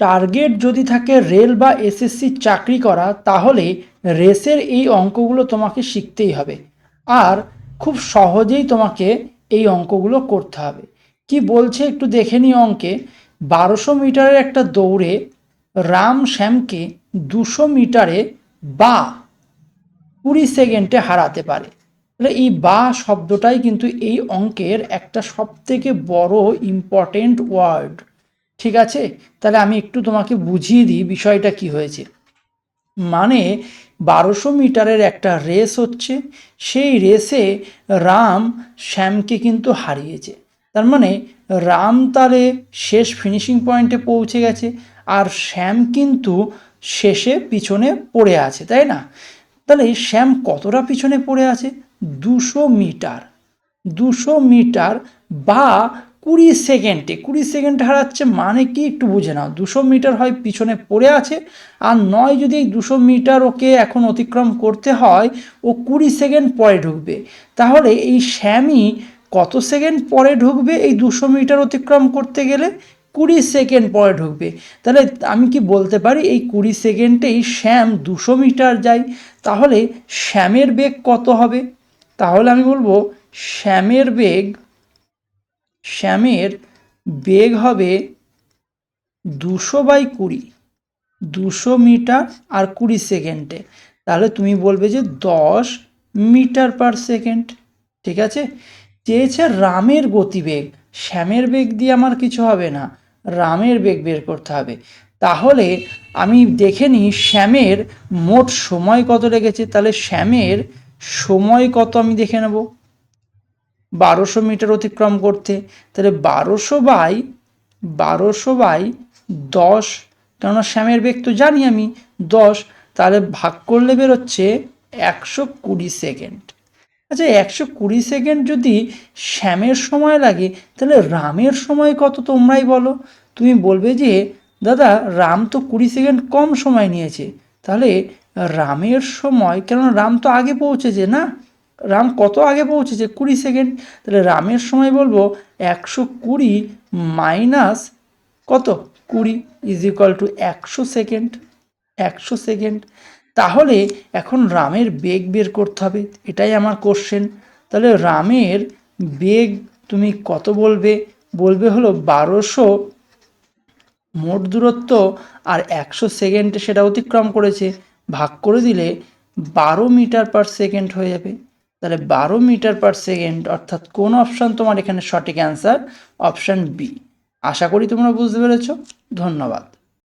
Target যদি থাকে rail বা এসএসসি চাকরি করা, তাহলে রেসের এই অঙ্কগুলো তোমাকে শিখতেই হবে। আর খুব সহজেই তোমাকে এই অঙ্কগুলো করতে হবে। কি বলছে একটু দেখে নিই অঙ্কে। বারোশো মিটারের একটা দৌড়ে রাম শ্যামকে দুশো মিটারে বা কুড়ি সেকেন্ডে হারাতে পারে। তাহলে এই বা শব্দটাই কিন্তু এই অঙ্কের একটা সবথেকে বড় ইম্পর্টেন্ট ওয়ার্ড ঠিক আছে? তাহলে আমি একটু তোমাকে বুঝিয়ে দিই বিষয়টা কি হয়েছে। মানে বারোশো মিটারের একটা রেস হচ্ছে, সেই রেসে রাম শ্যামকে কিন্তু হারিয়েছে। তার মানে রাম তারে শেষ ফিনিশিং পয়েন্টে পৌঁছে গেছে, আর শ্যাম কিন্তু শেষে পিছনে পড়ে আছে, তাই না? তাহলে শ্যাম কতটা পিছনে পড়ে আছে? দুশো মিটার। দুশো মিটার বা কুড়ি সেকেন্ডে, কুড়ি সেকেন্ড হারাচ্ছে মানে কি একটু বুঝে নাও। দুশো মিটার হয় পিছনে পড়ে আছে আর নয় যদি এই দুশো মিটার ওকে এখন অতিক্রম করতে হয়, ও কুড়ি সেকেন্ড পরে ঢুকবে। তাহলে এই শ্যামই কত সেকেন্ড পরে ঢুকবে এই দুশো মিটার অতিক্রম করতে গেলে? কুড়ি সেকেন্ড পরে ঢুকবে। তাহলে আমি কি বলতে পারি, এই কুড়ি সেকেন্ডেই শ্যাম দুশো মিটার যায়, তাহলে শ্যামের বেগ কত হবে? তাহলে আমি বলব, শ্যামের বেগ শ্যামের বেগ হবে দুশো বাই কুড়ি, দুশো মিটার আর কুড়ি সেকেন্ডে। তাহলে তুমি বলবে যে দশ মিটার পার সেকেন্ড, ঠিক আছে? চেয়েছে রামের গতিবেগ। শ্যামের বেগ দিয়ে আমার কিছু হবে না, রামের বেগ বের করতে হবে। তাহলে আমি দেখে নিই শ্যামের মোট সময় কত লেগেছে। তাহলে শ্যামের সময় কত আমি দেখে নেব? বারোশো মিটার অতিক্রম করতে, তাহলে বারোশো বাই বারোশো বাই দশ, কেননা শ্যামের বেগ তো জানি আমি, দশ, তাহলে ভাগ করলে বেরোচ্ছে একশো কুড়ি সেকেন্ড। আচ্ছা একশো কুড়ি সেকেন্ড যদি শ্যামের সময় লাগে, তাহলে রামের সময় কত তোমরাই বলো? তুমি বলবে যে, দাদা, রাম তো কুড়ি সেকেন্ড কম সময় নিয়েছে, তাহলে রামের সময়, কেননা রাম তো আগে পৌঁছেছে না? রাম কত আগে পৌঁছেছে? কুড়ি সেকেন্ড। তাহলে রামের সময় বলব একশো কুড়ি মাইনাস কত? কুড়ি ইজ ইকুয়াল টু একশো সেকেন্ড। একশো সেকেন্ড। তাহলে এখন রামের বেগ বের করতে হবে। এটাই আমার কোশ্চেন তাহলে রামের বেগ তুমি কত বলবে? বলবে হলো বারোশো মোট দূরত্ব আর একশো সেকেন্ডে সেটা অতিক্রম করেছে। ভাগ করে দিলে বারো মিটার পার সেকেন্ড হয়ে যাবে। তাহলে বারো মিটার পার সেকেন্ড অর্থাৎ কোন অপশান তোমার এখানে সঠিক অ্যান্সার অপশান বি আশা করি তোমরা বুঝতে পেরেছ। ধন্যবাদ।